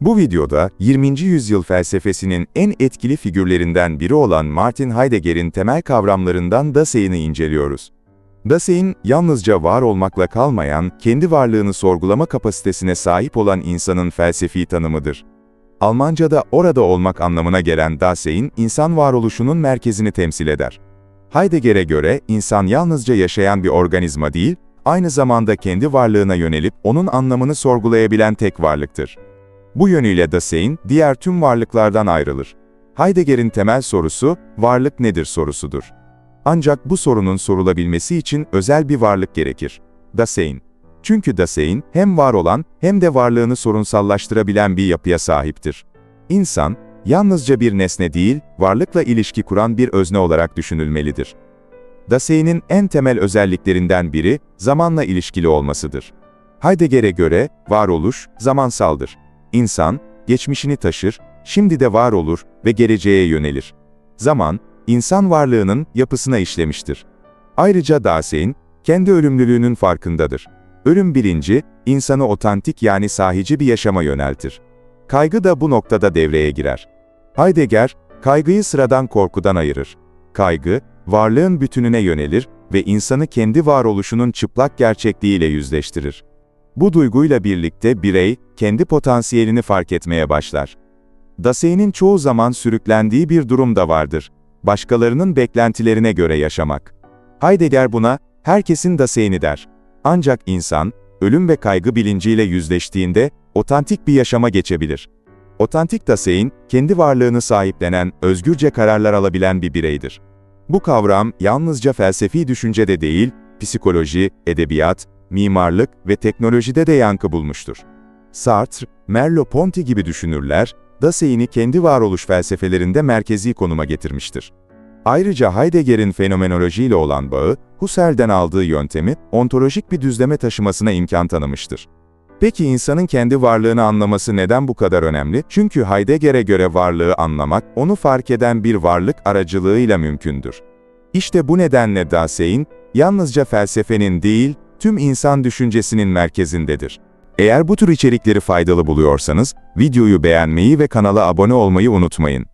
Bu videoda 20. yüzyıl felsefesinin en etkili figürlerinden biri olan Martin Heidegger'in temel kavramlarından Dasein'i inceliyoruz. Dasein, yalnızca var olmakla kalmayan, kendi varlığını sorgulama kapasitesine sahip olan insanın felsefi tanımıdır. Almanca'da orada olmak anlamına gelen Dasein, insan varoluşunun merkezini temsil eder. Heidegger'e göre insan yalnızca yaşayan bir organizma değil, aynı zamanda kendi varlığına yönelip onun anlamını sorgulayabilen tek varlıktır. Bu yönüyle Dasein, diğer tüm varlıklardan ayrılır. Heidegger'in temel sorusu, varlık nedir sorusudur. Ancak bu sorunun sorulabilmesi için özel bir varlık gerekir. Dasein. Çünkü Dasein, hem var olan hem de varlığını sorunsallaştırabilen bir yapıya sahiptir. İnsan, yalnızca bir nesne değil, varlıkla ilişki kuran bir özne olarak düşünülmelidir. Dasein'in en temel özelliklerinden biri, zamanla ilişkili olmasıdır. Heidegger'e göre, varoluş, zamansaldır. İnsan, geçmişini taşır, şimdi de var olur ve geleceğe yönelir. Zaman, insan varlığının yapısına işlemiştir. Ayrıca Dasein, kendi ölümlülüğünün farkındadır. Ölüm bilinci, insanı otantik yani sahici bir yaşama yöneltir. Kaygı da bu noktada devreye girer. Heidegger, kaygıyı sıradan korkudan ayırır. Kaygı, varlığın bütününe yönelir ve insanı kendi varoluşunun çıplak gerçekliğiyle yüzleştirir. Bu duyguyla birlikte birey, kendi potansiyelini fark etmeye başlar. Dasein'in çoğu zaman sürüklendiği bir durum da vardır. Başkalarının beklentilerine göre yaşamak. Heidegger buna, herkesin Dasein'i der. Ancak insan, ölüm ve kaygı bilinciyle yüzleştiğinde, otantik bir yaşama geçebilir. Otantik Dasein, kendi varlığını sahiplenen, özgürce kararlar alabilen bir bireydir. Bu kavram, yalnızca felsefi düşüncede değil, psikoloji, edebiyat, mimarlık ve teknolojide de yankı bulmuştur. Sartre, Merleau-Ponty gibi düşünürler, Dasein'i kendi varoluş felsefelerinde merkezi konuma getirmiştir. Ayrıca Heidegger'in fenomenolojiyle olan bağı, Husserl'den aldığı yöntemi, ontolojik bir düzleme taşımasına imkan tanımıştır. Peki insanın kendi varlığını anlaması neden bu kadar önemli? Çünkü Heidegger'e göre varlığı anlamak, onu fark eden bir varlık aracılığıyla mümkündür. İşte bu nedenle Dasein, yalnızca felsefenin değil, tüm insan düşüncesinin merkezindedir. Eğer bu tür içerikleri faydalı buluyorsanız, videoyu beğenmeyi ve kanala abone olmayı unutmayın.